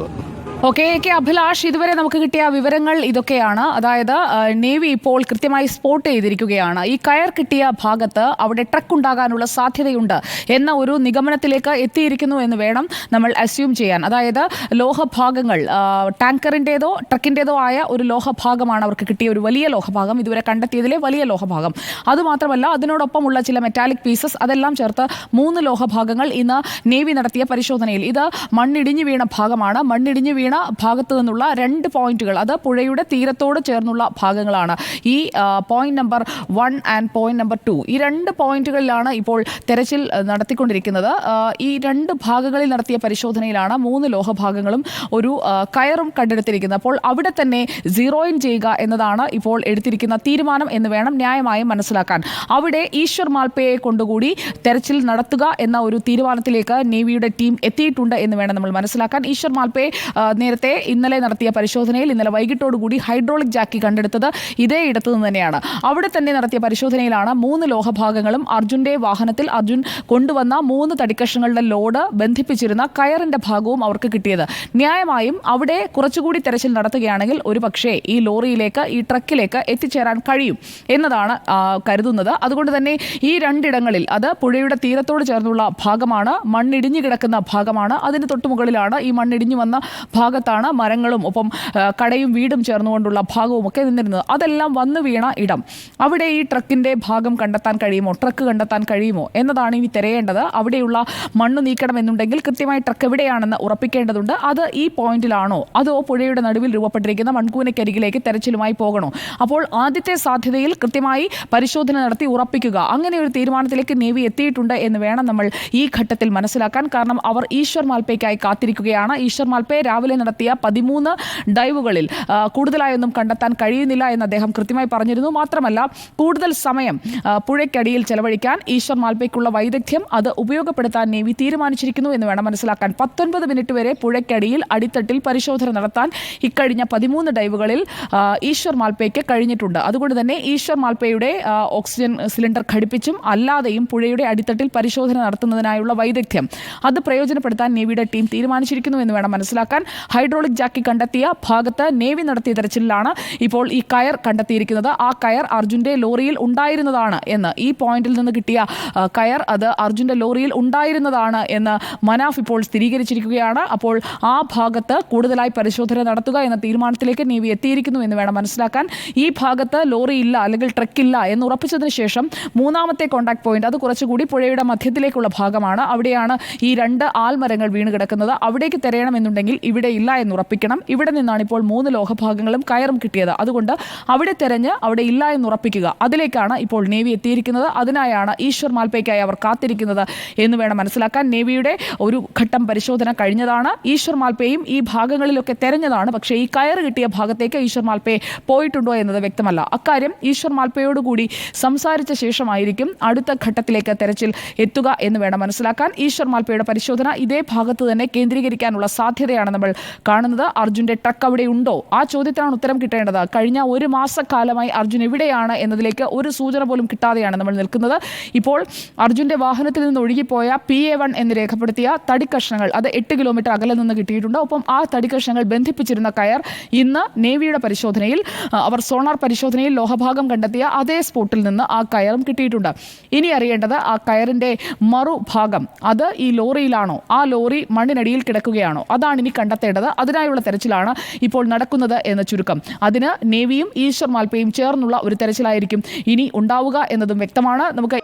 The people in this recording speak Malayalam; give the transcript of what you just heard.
നടക്കുക ഓക്കെ കെ അഭിലാഷ് ഇതുവരെ നമുക്ക് കിട്ടിയ വിവരങ്ങൾ ഇതൊക്കെയാണ്. അതായത് നേവി ഇപ്പോൾ കൃത്യമായി സ്പോട്ട് ചെയ്തിരിക്കുകയാണ്. ഈ കയർ കിട്ടിയ ഭാഗത്ത് അവിടെ ട്രക്ക് ഉണ്ടാകാനുള്ള സാധ്യതയുണ്ട് എന്ന ഒരു നിഗമനത്തിലേക്ക് എത്തിയിരിക്കുന്നു എന്ന് വേണം നമ്മൾ അസ്യൂം ചെയ്യാൻ. അതായത് ലോഹഭാഗങ്ങൾ ടാങ്കറിന്റേതോ ട്രക്കിന്റെതോ ആയ ഒരു ലോഹഭാഗമാണ് അവർക്ക് കിട്ടിയ ഒരു വലിയ ലോഹഭാഗം. ഇതുവരെ കണ്ടെത്തിയതിലെ വലിയ ലോഹഭാഗം. അതുമാത്രമല്ല അതിനോടൊപ്പമുള്ള ചില മെറ്റാലിക് പീസസ് അതെല്ലാം ചേർത്ത് മൂന്ന് ലോഹഭാഗങ്ങൾ ഇന്ന് നേവി നടത്തിയ പരിശോധനയിൽ. ഇത് മണ്ണിടിഞ്ഞു വീണ ഭാഗമാണ്. മണ്ണിടിഞ്ഞു വീണ ഭാഗത്തു നിന്നുള്ള രണ്ട് പോയിന്റുകൾ അത് പുഴയുടെ തീരത്തോട് ചേർന്നുള്ള ഭാഗങ്ങളാണ്. ഈ point number one and point number two ഈ രണ്ട് പോയിന്റുകളിലാണ് ഇപ്പോൾ തെരച്ചിൽ നടത്തിക്കൊണ്ടിരിക്കുന്നത്. ഈ രണ്ട് ഭാഗങ്ങളിൽ നടത്തിയ പരിശോധനയിലാണ് മൂന്ന് ലോഹഭാഗങ്ങളും ഒരു കയറും കണ്ടെടുത്തിരിക്കുന്നത്. അപ്പോൾ അവിടെ തന്നെ സീറോയിൻ ചെയ്യുക എന്നതാണ് ഇപ്പോൾ എടുത്തിരിക്കുന്ന തീരുമാനം എന്ന് വേണം ന്യായമായും മനസ്സിലാക്കാൻ. അവിടെ ഈശ്വർ മാൽപ്പയെ കൊണ്ടുകൂടി തെരച്ചിൽ നടത്തുക എന്ന ഒരു തീരുമാനത്തിലേക്ക് നേവിയുടെ ടീം എത്തിയിട്ടുണ്ട് എന്ന് വേണം നമ്മൾ മനസ്സിലാക്കാൻ. ഈശ്വർ മാൽപ്പയെ നേരത്തെ ഇന്നലെ നടത്തിയ പരിശോധനയിൽ ഇന്നലെ വൈകിട്ടോടുകൂടി ഹൈഡ്രോളിക് ജാക്കി കണ്ടെടുത്തത് ഇതേ ഇടത്തു നിന്ന് തന്നെയാണ്. അവിടെ തന്നെ നടത്തിയ പരിശോധനയിലാണ് മൂന്ന് ലോഹഭാഗങ്ങളും അർജുന്റെ വാഹനത്തിൽ അർജുൻ കൊണ്ടുവന്ന മൂന്ന് തടിക്കഷ്ണങ്ങളുടെ ലോഡ് ബന്ധിപ്പിച്ചിരുന്ന കയറിന്റെ ഭാഗവും അവർക്ക് കിട്ടിയത്. ന്യായമായും അവിടെ കുറച്ചുകൂടി തെരച്ചിൽ നടത്തുകയാണെങ്കിൽ ഒരു പക്ഷേ ഈ ലോറിയിലേക്ക് ഈ ട്രക്കിലേക്ക് എത്തിച്ചേരാൻ കഴിയും എന്നതാണ് കരുതുന്നത്. അതുകൊണ്ട് തന്നെ ഈ രണ്ടിടങ്ങളിൽ അത് പുഴയുടെ തീരത്തോട് ചേർന്നുള്ള ഭാഗമാണ് മണ്ണിടിഞ്ഞു കിടക്കുന്ന ഭാഗമാണ്. അതിന് തൊട്ടുമുകളിലാണ് ഈ മണ്ണിടിഞ്ഞു വന്ന ഭാഗത്താണ് മരങ്ങളും ഒപ്പം കടയും വീടും ചേർന്നുകൊണ്ടുള്ള ഭാഗവും ഒക്കെ നിന്നിരുന്നത്. അതെല്ലാം വന്നു വീണ ഇടം. അവിടെ ഈ ട്രക്കിന്റെ ഭാഗം കണ്ടെത്താൻ കഴിയുമോ? ട്രക്ക് കണ്ടെത്താൻ കഴിയുമോ? എന്നതാണ് ഇനി തിരയേണ്ടത്. അവിടെയുള്ള മണ്ണ് നീക്കണം എന്നുണ്ടെങ്കിൽ കൃത്യമായി ട്രക്ക് എവിടെയാണെന്ന് ഉറപ്പിക്കേണ്ടതുണ്ട്. അത് ഈ പോയിന്റിലാണോ? അതോ പുഴയുടെ നടുവിൽ രൂപപ്പെട്ടിരിക്കുന്ന മൺകൂനക്കരികിലേക്ക് തെരച്ചിലുമായി പോകണോ? അപ്പോൾ ആദ്യത്തെ സാധ്യതയിൽ കൃത്യമായി പരിശോധന നടത്തി ഉറപ്പിക്കുക. അങ്ങനെ ഒരു തീരുമാനത്തിലേക്ക് നേവി എത്തിയിട്ടുണ്ട് എന്ന് വേണം നമ്മൾ ഈ ഘട്ടത്തിൽ മനസ്സിലാക്കാൻ. കാരണം അവർ ഈശ്വർ മാൽപ്പയ്ക്കായി കാത്തിരിക്കുകയാണ്. ഈശ്വർ മാൽപ്പയെ രാവിലെ നടത്തിയ പതിമൂന്ന് ഡൈവുകളിൽ കൂടുതലായൊന്നും കണ്ടെത്താൻ കഴിയുന്നില്ല എന്ന് അദ്ദേഹം കൃത്യമായി പറഞ്ഞിരുന്നു. മാത്രമല്ല കൂടുതൽ സമയം പുഴയ്ക്കടിയിൽ ചെലവഴിക്കാൻ ഈശ്വർ മാൽപ്പയ്ക്കുള്ള വൈദഗ്ധ്യം അത് ഉപയോഗപ്പെടുത്താൻ നേവി തീരുമാനിച്ചിരിക്കുന്നു എന്ന് വേണം മനസ്സിലാക്കാൻ. പത്തൊൻപത് മിനിറ്റ് വരെ പുഴയ്ക്കടിയിൽ അടിത്തട്ടിൽ പരിശോധന നടത്താൻ ഇക്കഴിഞ്ഞ പതിമൂന്ന് ഡൈവുകളിൽ ഈശ്വർ മാൽപ്പയ്ക്ക് കഴിഞ്ഞിട്ടുണ്ട്. അതുകൊണ്ട് തന്നെ ഈശ്വർ മാൽപ്പയുടെ ഓക്സിജൻ സിലിണ്ടർ ഘടിപ്പിച്ചും അല്ലാതെയും പുഴയുടെ അടിത്തട്ടിൽ പരിശോധന നടത്തുന്നതിനായുള്ള വൈദഗ്ധ്യം അത് പ്രയോജനപ്പെടുത്താൻ നേവിയുടെ ടീം തീരുമാനിച്ചിരിക്കുന്നു എന്ന് വേണം മനസ്സിലാക്കാൻ. ഹൈഡ്രോളിക് ജാക്കി കണ്ടെത്തിയ ഭാഗത്ത് നേവി നടത്തിയ തെരച്ചിലിലാണ് ഇപ്പോൾ ഈ കയർ കണ്ടെത്തിയിരിക്കുന്നത്. ആ കയർ അർജുന്റെ ലോറിയിൽ ഉണ്ടായിരുന്നതാണ് എന്ന്. ഈ പോയിന്റിൽ നിന്ന് കിട്ടിയ കയർ അത് അർജുന്റെ ലോറിയിൽ ഉണ്ടായിരുന്നതാണ് എന്ന് മനാഫ് ഇപ്പോൾ സ്ഥിരീകരിച്ചിരിക്കുകയാണ്. അപ്പോൾ ആ ഭാഗത്ത് കൂടുതലായി പരിശോധന നടത്തുക എന്ന തീരുമാനത്തിലേക്ക് നേവി എത്തിയിരിക്കുന്നു എന്ന് വേണം മനസ്സിലാക്കാൻ. ഈ ഭാഗത്ത് ലോറി ഇല്ല അല്ലെങ്കിൽ ട്രക്ക് ഇല്ല എന്ന് ഉറപ്പിച്ചതിന് ശേഷം മൂന്നാമത്തെ കോൺടാക്ട് പോയിന്റ് അത് കുറച്ചുകൂടി പുഴയുടെ മധ്യത്തിലേക്കുള്ള ഭാഗമാണ്. അവിടെയാണ് ഈ രണ്ട് ആൽമരങ്ങൾ വീണ് കിടക്കുന്നത്. അവിടേക്ക് തിരയണമെന്നുണ്ടെങ്കിൽ ഇവിടെ ഇല്ല എന്ന് ഉറപ്പിക്കണം. ഇവിടെ നിന്നാണ് ഇപ്പോൾ മൂന്ന് ലോഹഭാഗങ്ങളും കയറും കിട്ടിയത്. അതുകൊണ്ട് അവിടെ തെരഞ്ഞ് അവിടെ ഇല്ല എന്ന് ഉറപ്പിക്കുക. അതിലേക്കാണ് ഇപ്പോൾ നേവി എത്തിയിരിക്കുന്നത്. അതിനായാണ് ഈശ്വർ മാൽപ്പയ്ക്കായി അവർ കാത്തിരിക്കുന്നത് എന്ന് വേണം മനസ്സിലാക്കാൻ. നേവിയുടെ ഒരു ഘട്ടം പരിശോധന കഴിഞ്ഞതാണ്. ഈശ്വർ മാൽപ്പയും ഈ ഭാഗങ്ങളിലൊക്കെ തെരഞ്ഞതാണ്. പക്ഷേ ഈ കയറ് കിട്ടിയ ഭാഗത്തേക്ക് ഈശ്വർ മാൽപ്പയെ പോയിട്ടുണ്ടോ എന്നത് വ്യക്തമല്ല. അക്കാര്യം ഈശ്വർ മാൽപ്പയോടുകൂടി സംസാരിച്ച ശേഷമായിരിക്കും അടുത്ത ഘട്ടത്തിലേക്ക് തെരച്ചിൽ എത്തുക എന്ന് വേണം മനസ്സിലാക്കാൻ. ഈശ്വർ മാൽപ്പയുടെ പരിശോധന ഇതേ ഭാഗത്ത് തന്നെ കേന്ദ്രീകരിക്കാനുള്ള സാധ്യതയാണ് നമ്മൾ കാണുന്നത് അർജുന്റെ ടക്ക് അവിടെ ഉണ്ടോ? ആ ചോദ്യത്തിനാണ് ഉത്തരം കിട്ടേണ്ടത്. കഴിഞ്ഞ ഒരു മാസക്കാലമായി അർജുൻ എവിടെയാണ് എന്നതിലേക്ക് ഒരു സൂചന പോലും കിട്ടാതെയാണ് നമ്മൾ നിൽക്കുന്നത്. ഇപ്പോൾ അർജുന്റെ വാഹനത്തിൽ നിന്ന് ഒഴുകിപ്പോയ പി എ വൺ എന്ന് രേഖപ്പെടുത്തിയ തടിക്കഷ്ണങ്ങൾ അത് എട്ട് കിലോമീറ്റർ അകലെ നിന്ന് കിട്ടിയിട്ടുണ്ട്. ഒപ്പം ആ തടിക്കഷ്ണങ്ങൾ ബന്ധിപ്പിച്ചിരുന്ന കയർ ഇന്ന് നേവിയുടെ പരിശോധനയിൽ അവർ സോണാർ പരിശോധനയിൽ ലോഹഭാഗം കണ്ടെത്തിയ അതേ സ്പോട്ടിൽ നിന്ന് ആ കയറും കിട്ടിയിട്ടുണ്ട്. ഇനി അറിയേണ്ടത് ആ കയറിന്റെ മറുഭാഗം അത് ഈ ലോറിയിലാണോ? ആ ലോറി മണ്ണിനടിയിൽ കിടക്കുകയാണോ? അതാണ് ഇനി കണ്ടെത്തേണ്ടത് അതിനായുള്ള തെരച്ചിലാണ് ഇപ്പോൾ നടക്കുന്നത് എന്ന ചുരുക്കം. അതിന് നേവിയും ഈശ്വർ മാൽപ്പയും ചേർന്നുള്ള ഒരു തെരച്ചിലായിരിക്കും ഇനി ഉണ്ടാവുക എന്നതും വ്യക്തമാണ്. നമുക്ക്